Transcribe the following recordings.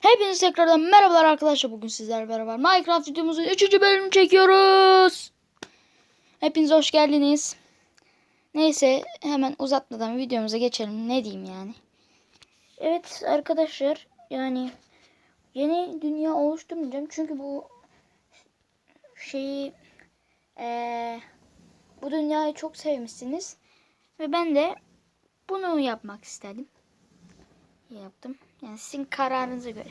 Hepinize tekrardan merhabalar arkadaşlar. Bugün sizlerle beraber Minecraft videomuzun 3. bölümünü çekiyoruz. Hepiniz hoş geldiniz. Neyse hemen uzatmadan videomuza geçelim. Ne diyeyim yani. Evet arkadaşlar yani yeni dünya oluşturmayacağım. Çünkü bu şeyi eee, bu dünyayı çok sevmişsiniz. Ve ben de bunu yapmak istedim yaptım. Yani sizin kararınıza göre.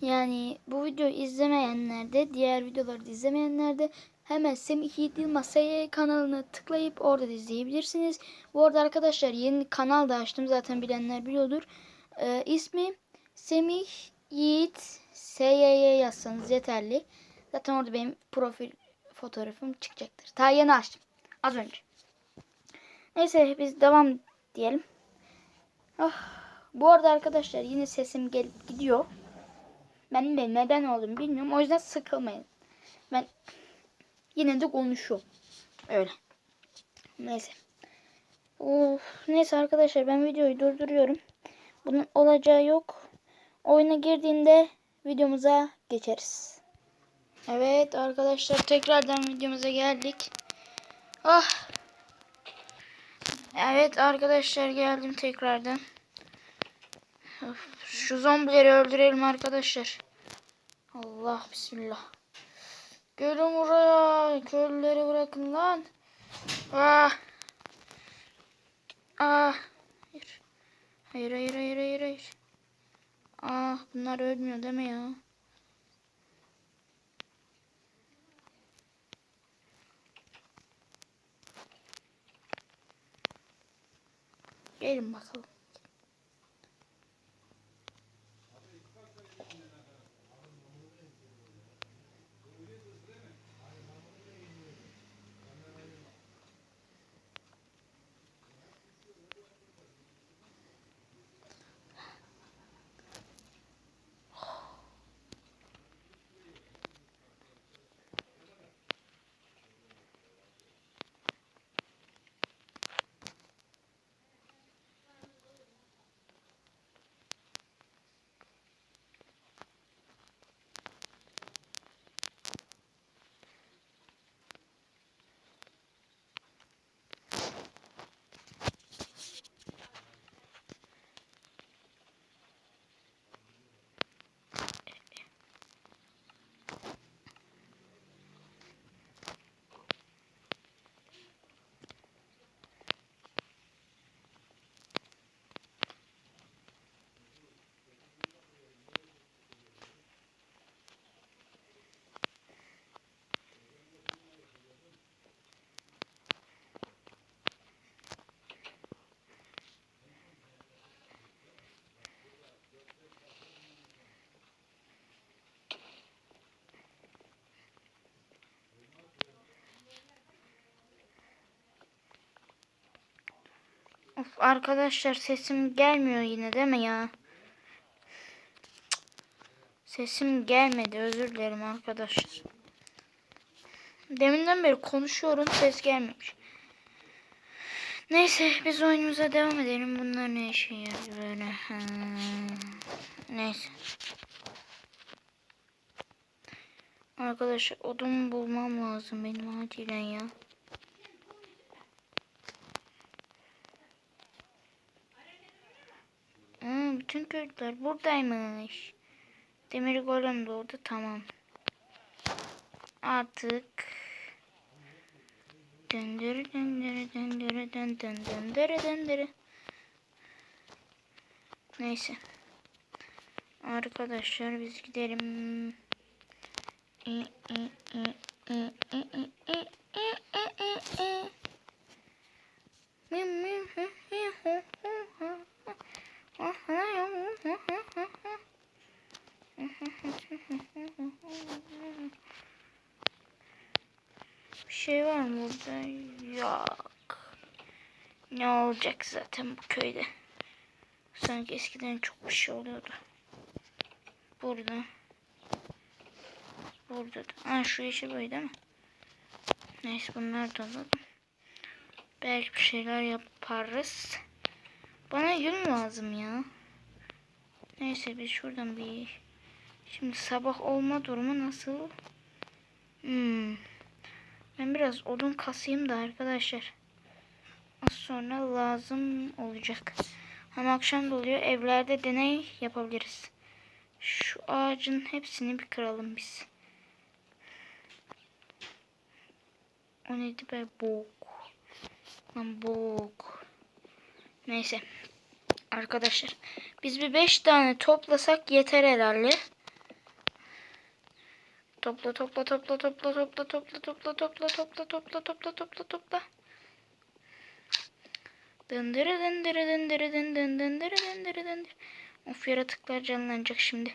Yani bu videoyu izlemeyenler de diğer videoları da izlemeyenler de hemen Semih Yiğit Yılmaz SY kanalını tıklayıp orada da izleyebilirsiniz. Bu arada arkadaşlar yeni kanal da açtım zaten bilenler biliyordur. Ee, ismi Semih Yiğit SY'ye yazsanız yeterli. Zaten orada benim profil fotoğrafım çıkacaktır. Ta yeni açtım. Az önce. Neyse biz devam diyelim. Ah. Bu arada arkadaşlar yine sesim gelip gidiyor. Ben de neden olduğunu bilmiyorum. O yüzden sıkılmayın. Ben yine de konuşuyorum. Öyle. Neyse. Of, neyse arkadaşlar ben videoyu durduruyorum. Bunun olacağı yok. Oyuna girdiğinde videomuza geçeriz. Evet arkadaşlar tekrardan videomuza geldik. Ah. Evet arkadaşlar geldim tekrardan. Şu zombileri öldürelim arkadaşlar. Allah bismillah. Gelin buraya. Köylüleri bırakın lan. Ah. Ah. Hayır. Hayır hayır hayır hayır hayır. Ah bunlar ölmüyor deme ya. Gelin bakalım. Of arkadaşlar sesim gelmiyor yine değil mi ya? Sesim gelmedi özür dilerim arkadaşlar. Deminden beri konuşuyorum ses gelmemiş. Neyse biz oyunumuza devam edelim. Bunlar ne işe yarıyor böyle. Ha. Neyse. Arkadaşlar odun bulmam lazım benim acilen ya. Hmm, bütün köylüler buradaymış. Demir golem de orada tamam. Artık döndürü döndürü döndürü dön dön döndürü döndürü. Neyse. Arkadaşlar biz gidelim. İ, i, i, i, i, i, i, i, i, i, Bir şey var mı burada? Yok. Ne olacak zaten bu köyde? Sanki eskiden çok bir şey oluyordu. Burada. Burada da. Ha şu yeşil boy değil mi? Neyse bunlar da alalım. Belki bir şeyler yaparız. Bana yün lazım ya. Neyse biz şuradan bir... Şimdi sabah olma durumu nasıl? Hmm. Ben biraz odun kasayım da arkadaşlar. Az sonra lazım olacak. Hem akşam da oluyor. Evlerde deney yapabiliriz. Şu ağacın hepsini bir kıralım biz. O neydi be? Bok. Lan bok. Neyse. Arkadaşlar. Biz bir 5 tane toplasak yeter herhalde. Topla topla topla topla topla topla topla topla topla topla topla topla topla. Dındırı dındırı dındırı dın dın dındırı dındırı dındırı. Of yaratıklar canlanacak şimdi.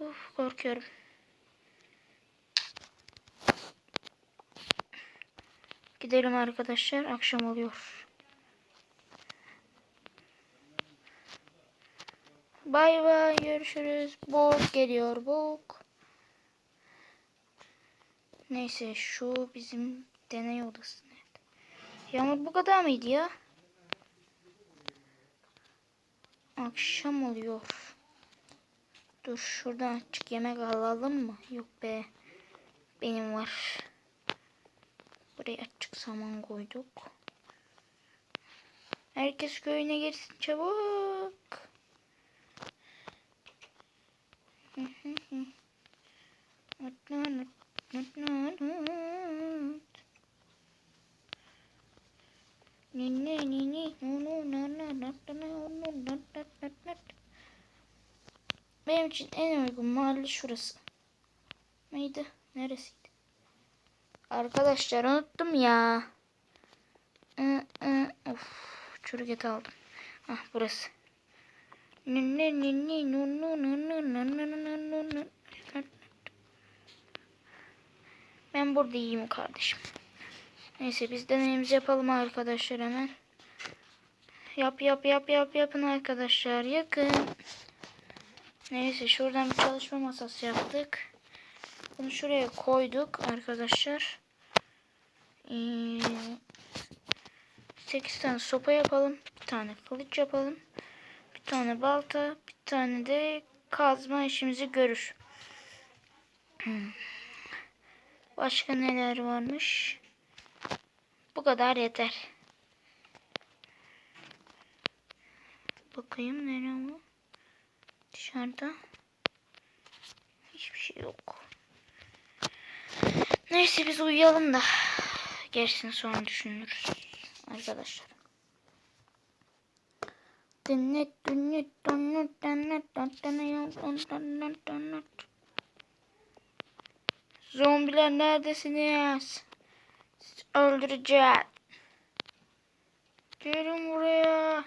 Uf korkuyorum. Gidelim arkadaşlar. Akşam oluyor. Bay bay görüşürüz. Bok geliyor bok. Neyse şu bizim deney odası nerede? Yağmur bu kadar mıydı ya? Akşam oluyor. Dur şuradan açık yemek alalım mı? Yok be. Benim var. Buraya açık saman koyduk. Herkes köyüne girsin çabuk. için en uygun mahalle şurası. Neydi? Neresiydi? Arkadaşlar unuttum ya. I, I, of, çürük aldım. Ah burası. Ben burada iyiyim kardeşim. Neyse biz deneyimizi yapalım arkadaşlar hemen. Yap yap yap yap yapın arkadaşlar. Yakın. Neyse şuradan bir çalışma masası yaptık. Bunu şuraya koyduk arkadaşlar. Ee, 8 tane sopa yapalım. Bir tane kılıç yapalım. Bir tane balta. Bir tane de kazma işimizi görür. Başka neler varmış? Bu kadar yeter. Bakayım nereye bu? Dışarıda. Hiçbir şey yok. Neyse biz uyuyalım da. Gerisini sonra düşünürüz. Arkadaşlar. Dünnet dünnet dünnet dünnet dünnet dünnet dünnet Zombiler neredesiniz? Sizi öldüreceğim. Gelin buraya.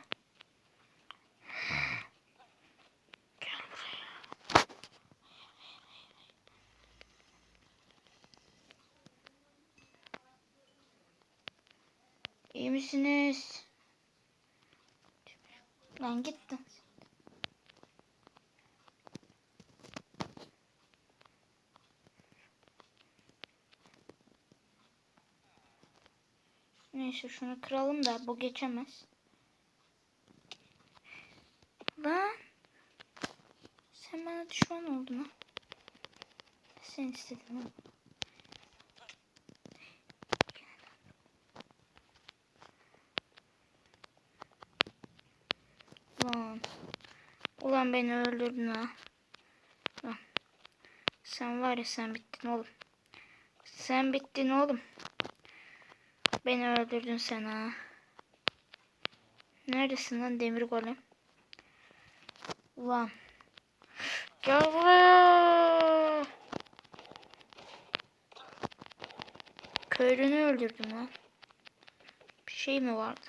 İyi misiniz? Lan gittin. Neyse şunu kıralım da bu geçemez. Lan. Sen bana düşman oldun ha. Sen istedin ha. Lan. Ulan beni öldürdün ha. Sen var ya sen bittin oğlum. Sen bittin oğlum. Beni öldürdün sen ha. Neredesin lan demir golem? Ulan. Gel buraya. Köylünü öldürdüm lan. Bir şey mi vardı?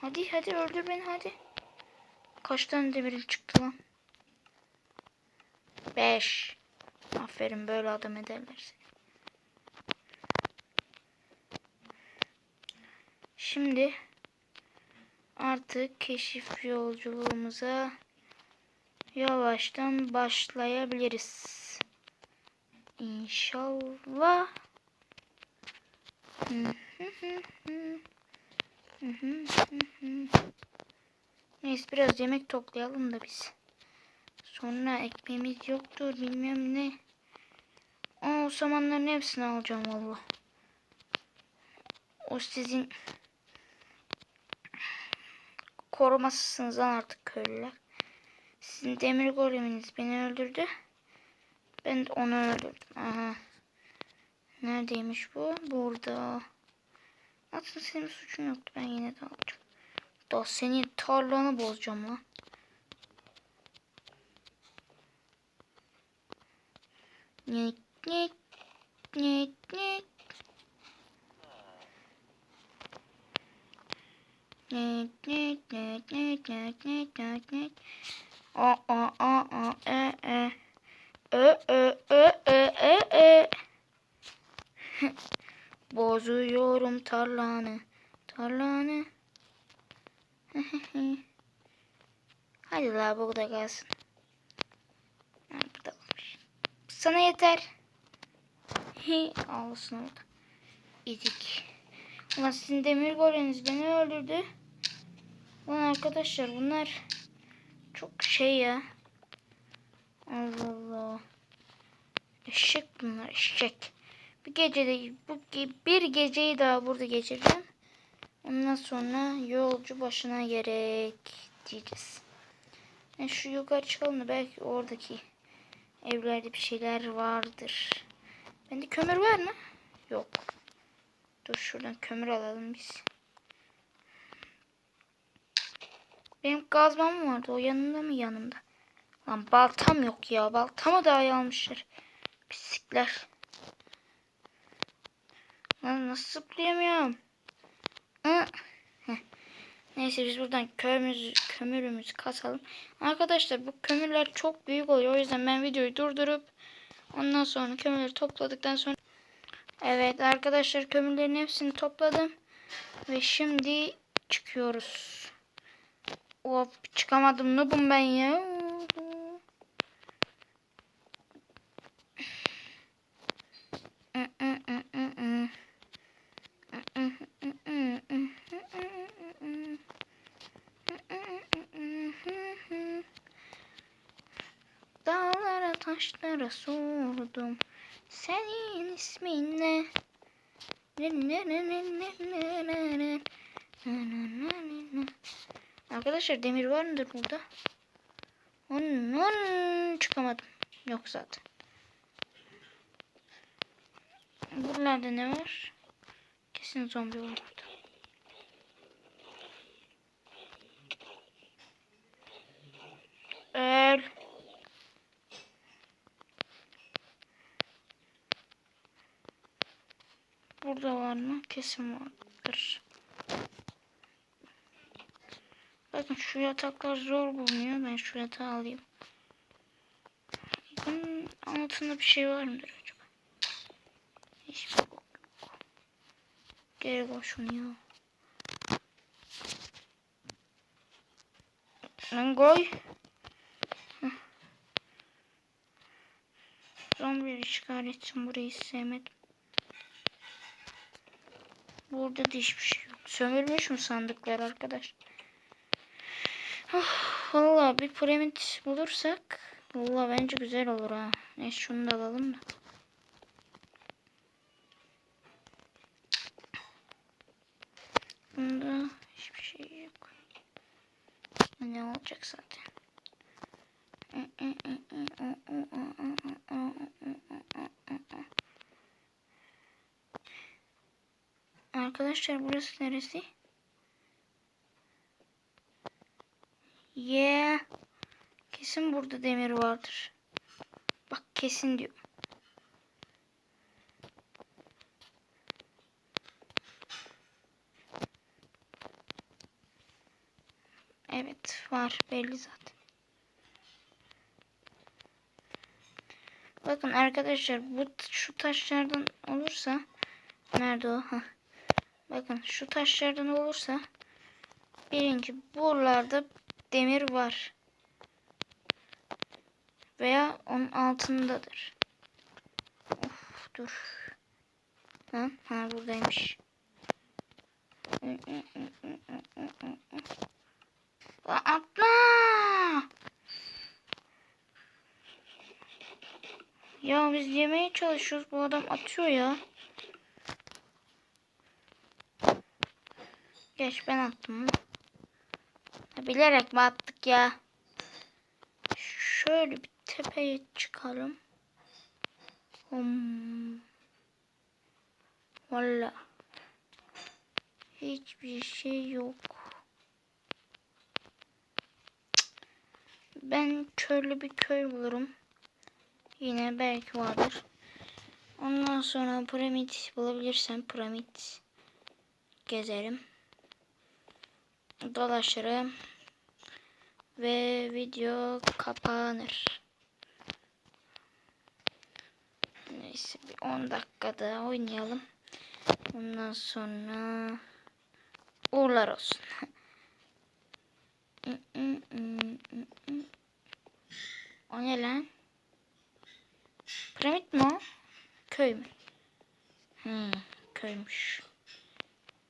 Hadi hadi öldür beni hadi. Kaç tane demirin çıktı lan? Beş. Aferin böyle adam ederler seni. Şimdi artık keşif yolculuğumuza yavaştan başlayabiliriz. İnşallah. Hı hı hı. Hı hı hı hı. Neyse biraz yemek toplayalım da biz. Sonra ekmeğimiz yoktur bilmem ne. Aa, o samanların hepsini alacağım valla. O sizin korumasısınız lan artık köylüler. Sizin demir goleminiz beni öldürdü. Ben de onu öldürdüm. Aha. Neredeymiş bu? Burada. Aslında senin suçun yoktu. Ben yine de alacağım. Daha senin tarlanı bozacağım lan. Nit nit Ağlasın orada. İzik. Ulan sizin demir goleniz beni öldürdü. Ulan arkadaşlar bunlar çok şey ya. Allah Allah. Eşek bunlar eşek. Bir gecede bu bir geceyi daha burada geçireceğim. Ondan sonra yolcu başına gerek diyeceğiz. Yani şu yukarı çıkalım da belki oradaki evlerde bir şeyler vardır. Bende kömür var mı? Yok. Dur şuradan kömür alalım biz. Benim kazmam vardı. O yanında mı yanımda? Lan baltam yok ya. Baltamı da almışlar. Pislikler. Lan nasıl zıplayamıyorum? Hı. Heh. Neyse biz buradan kömürümüzü, kömürümüzü kasalım. Arkadaşlar bu kömürler çok büyük oluyor. O yüzden ben videoyu durdurup ondan sonra kömürleri topladıktan sonra Evet arkadaşlar kömürlerin hepsini topladım. Ve şimdi çıkıyoruz. Of çıkamadım noobum ben ya. Dağlara taşlara sordum. Senin ismin ne? Arkadaşlar demir var mıdır burada? Onun çıkamadım. Yok zaten. Buralarda ne var? Kesin zombi var burada. Öl. Burada var mı? Kesin vardır. Bakın şu yataklar zor bulunuyor. Ben şu yatağı alayım. Bunun altında bir şey var mıdır acaba? Hiçbir bok yok. Geri koy şunu ya. Lan koy. Zombileri çıkar etsin. Burayı sevmedim. Burada da hiçbir şey yok. Sömürmüş mü sandıklar arkadaş? Oh, Valla bir piramit bulursak Valla bence güzel olur ha. Neyse şunu da alalım da. Bunda hiçbir şey yok. Ne olacak zaten. Arkadaşlar burası neresi? Yeah. Kesin burada demir vardır. Bak kesin diyor. Evet var belli zaten. Bakın arkadaşlar bu şu taşlardan olursa nerede o? Heh. Bakın şu taşlardan olursa birinci buralarda demir var. Veya onun altındadır. Of dur. Ha, ha buradaymış. Atma. Ya biz yemeye çalışıyoruz. Bu adam atıyor ya. Geç ben attım. Bilerek mi attık ya? Şöyle bir tepeye çıkalım. Hmm. Valla. Hiçbir şey yok. Ben şöyle bir köy bulurum. Yine belki vardır. Ondan sonra piramit bulabilirsem piramit gezerim. Dolaşırım. Ve video kapanır. Neyse bir 10 dakika daha oynayalım. Ondan sonra uğurlar olsun. o ne lan? Piramit mi o? Köy mü? Hmm, köymüş.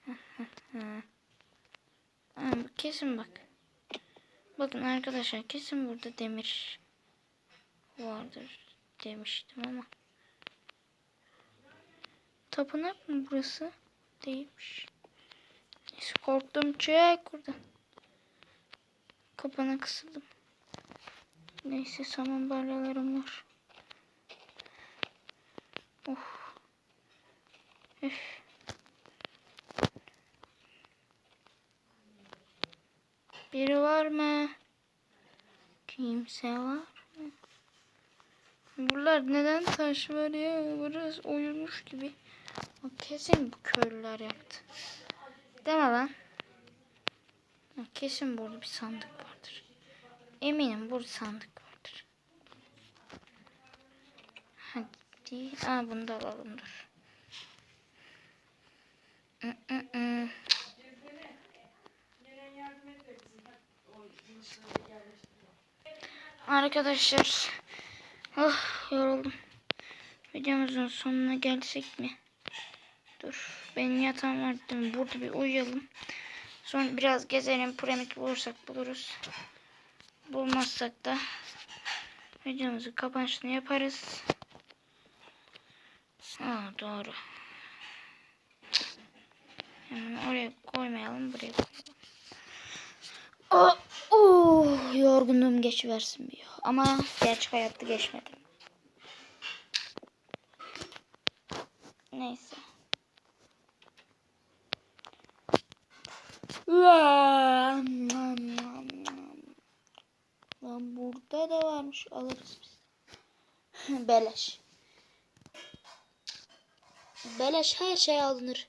Bu kesin bak. Bakın arkadaşlar kesin burada demir vardır demiştim ama. Tapınak mı burası? Değilmiş. Neyse korktum çek buradan. Kapana kısıldım. Neyse saman balyalarım var. Of. Üf. Biri var mı? Kimse var mı? Buralar neden taş var ya? Burası oyulmuş gibi. O kesin bu köylüler yaptı. Mi lan? Kesin burada bir sandık vardır. Eminim burada sandık vardır. Hadi. Aa bunu da alalım dur. Mm, Arkadaşlar. Oh yoruldum. Videomuzun sonuna gelsek mi? Dur. Benim yatağım var değil mi? Burada bir uyuyalım. Sonra biraz gezelim. Piramit bulursak buluruz. Bulmazsak da videomuzu kapanışını yaparız. Aa, doğru. Hemen oraya koymayalım. Buraya koyalım. Oh, oh, yorgunluğum geçiversin bir. Ama gerçek hayatta geçmedi. Neyse. Lan burada da varmış. Alırız biz. Beleş. Beleş her şey alınır.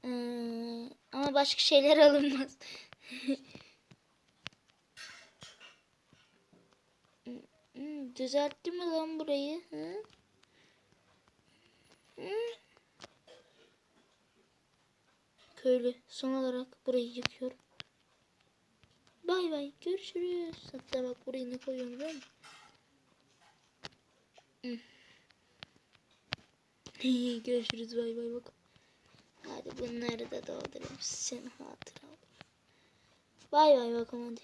Hmm, ama başka şeyler alınmaz. Düzeltti mi lan burayı? Hı? Köylü son olarak burayı yıkıyorum. Bay bay görüşürüz. Hatta bak burayı ne koyuyorum musun? Hı. görüşürüz bay bay bak. Hadi bunları da doldurayım. Sen hatıra Bay bay bakalım hadi.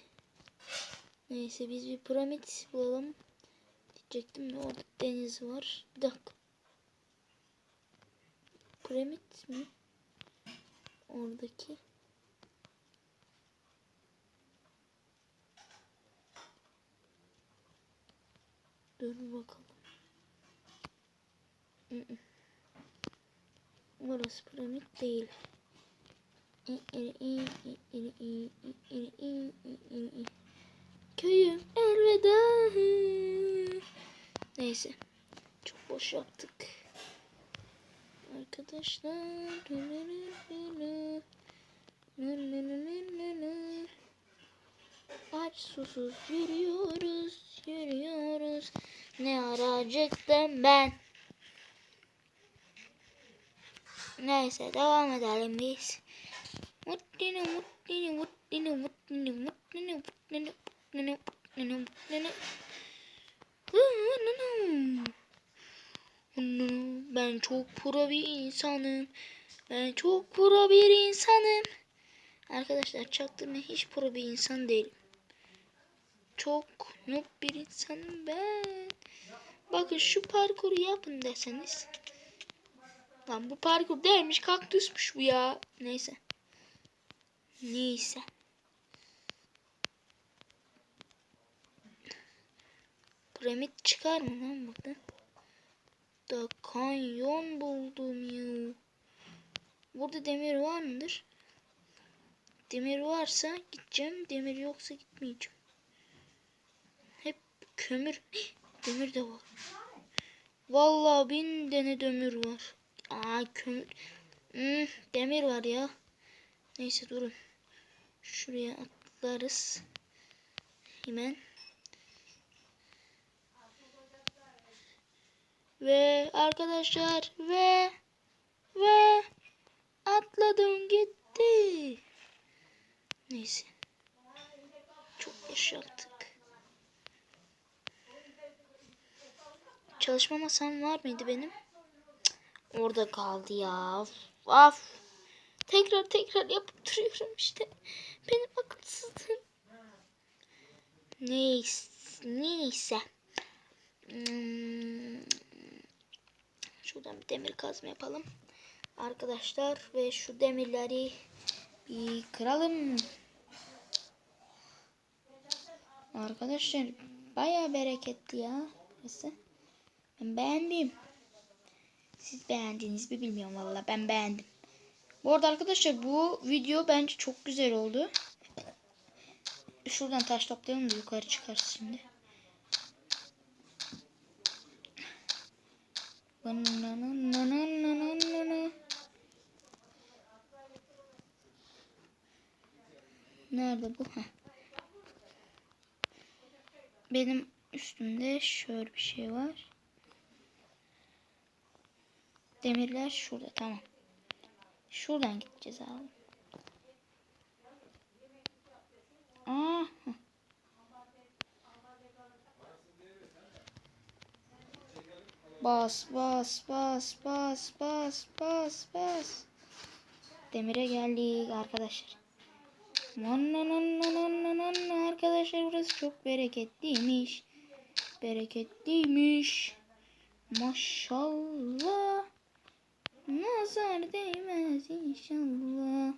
Neyse biz bir piramit bulalım. Diyecektim de orada deniz var. Bir dakika. Piramit mi? Oradaki. Dur bakalım. Burası piramit değil. Köyüm elveda. Neyse. Çok boş yaptık. Arkadaşlar. Aç susuz yürüyoruz, yürüyoruz. Ne aracıktım ben. Neyse devam edelim biz. Ben çok pro bir insanım. Ben çok pro bir insanım. Arkadaşlar çaktırmayın hiç pro bir insan değilim. Çok noob bir insanım ben. Bakın şu parkuru yapın deseniz. Lan bu parkur değilmiş kaktüsmüş bu ya. Neyse. Neyse. Piramit çıkar mı lan burada? Da kanyon buldum ya. Burada demir var mıdır? Demir varsa gideceğim. Demir yoksa gitmeyeceğim. Hep kömür. Demir de var. Vallahi bin tane demir var. Aa kömür. Hmm, demir var ya. Neyse durun. Şuraya atlarız. Hemen. Ve arkadaşlar ve ve atladım gitti. Neyse. Çok boş yaptık. Çalışma masam var mıydı benim? Orada kaldı ya. Of. Tekrar tekrar yapıp duruyorum işte. Benim akılsızlığım. Neyse. Neyse. Hmm. Şuradan bir demir kazma yapalım. Arkadaşlar ve şu demirleri bir kıralım. Arkadaşlar baya bereketli ya burası. Ben beğendim. Siz beğendiniz mi bilmiyorum valla ben beğendim. Bu arada arkadaşlar bu video bence çok güzel oldu. Şuradan taş toplayalım da yukarı çıkarız şimdi. Nerede bu? Heh. Benim üstümde şöyle bir şey var. Demirler şurada tamam. Şuradan gideceğiz abi. Aa. Bas bas bas bas bas bas bas. Demire geldik arkadaşlar. Mananananananan. Arkadaşlar burası çok bereketliymiş. Bereketliymiş. Maşallah. Nazar değmez inşallah.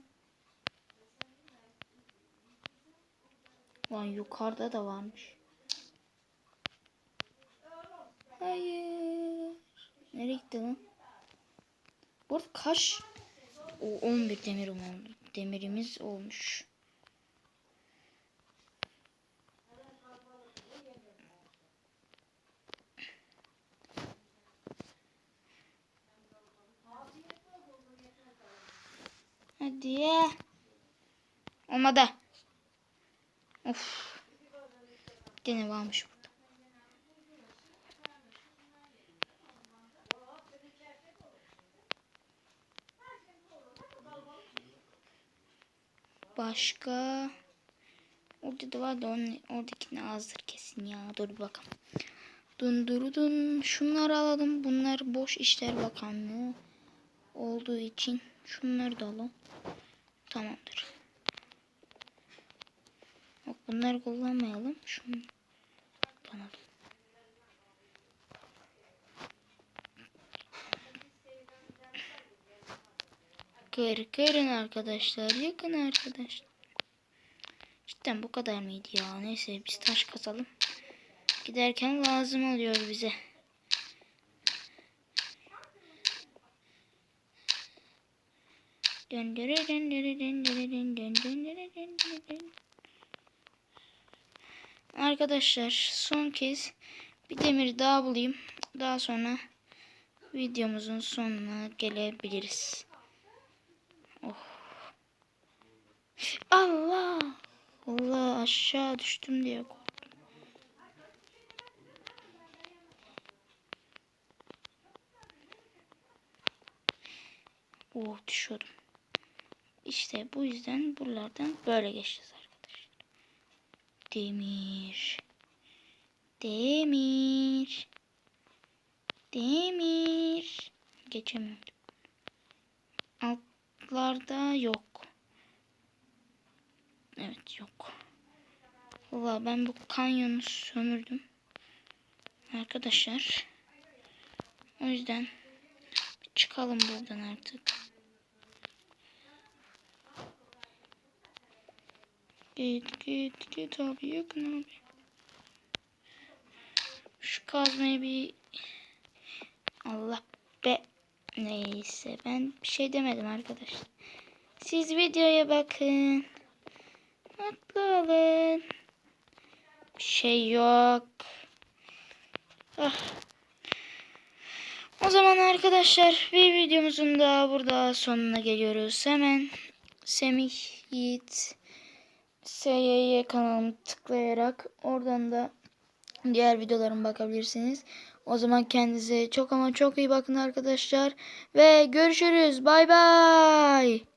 Lan yukarıda da varmış. Hayır. Nereye gitti lan? Bu kaç? O 11 demirim. Demirimiz olmuş. Hadi. Olmadı. Of. Gene varmış burada. Başka. Orada da var da onun, oradakini azdır kesin ya. Dur bakalım. Dun duru dun. Şunları alalım. Bunlar boş işler bakanlığı olduğu için şunları da alalım. Tamamdır. Bak bunları kullanmayalım. Şunu alalım. Kır kırın arkadaşlar. Yakın arkadaşlar. Cidden bu kadar mıydı ya? Neyse biz taş kazalım. Giderken lazım oluyor bize. Arkadaşlar son kez bir demir daha bulayım. Daha sonra videomuzun sonuna gelebiliriz. Oh. Allah! Allah aşağı düştüm diye korktum. Oh düşüyordum. İşte bu yüzden buralardan böyle geçeceğiz arkadaşlar. Demir. Demir. Demir. Geçemiyorum. Altlarda yok. Evet yok. Valla ben bu kanyonu sömürdüm. Arkadaşlar. O yüzden çıkalım buradan artık. Git git git abi yakın abi. Şu kazmayı bir Allah be neyse ben bir şey demedim arkadaşlar. Siz videoya bakın. Mutlu olun. Bir şey yok. Ah. O zaman arkadaşlar bir videomuzun da burada sonuna geliyoruz. Hemen Semih Yiğit SYY kanalımı tıklayarak oradan da diğer videolarıma bakabilirsiniz. O zaman kendinize çok ama çok iyi bakın arkadaşlar. Ve görüşürüz. Bay bay.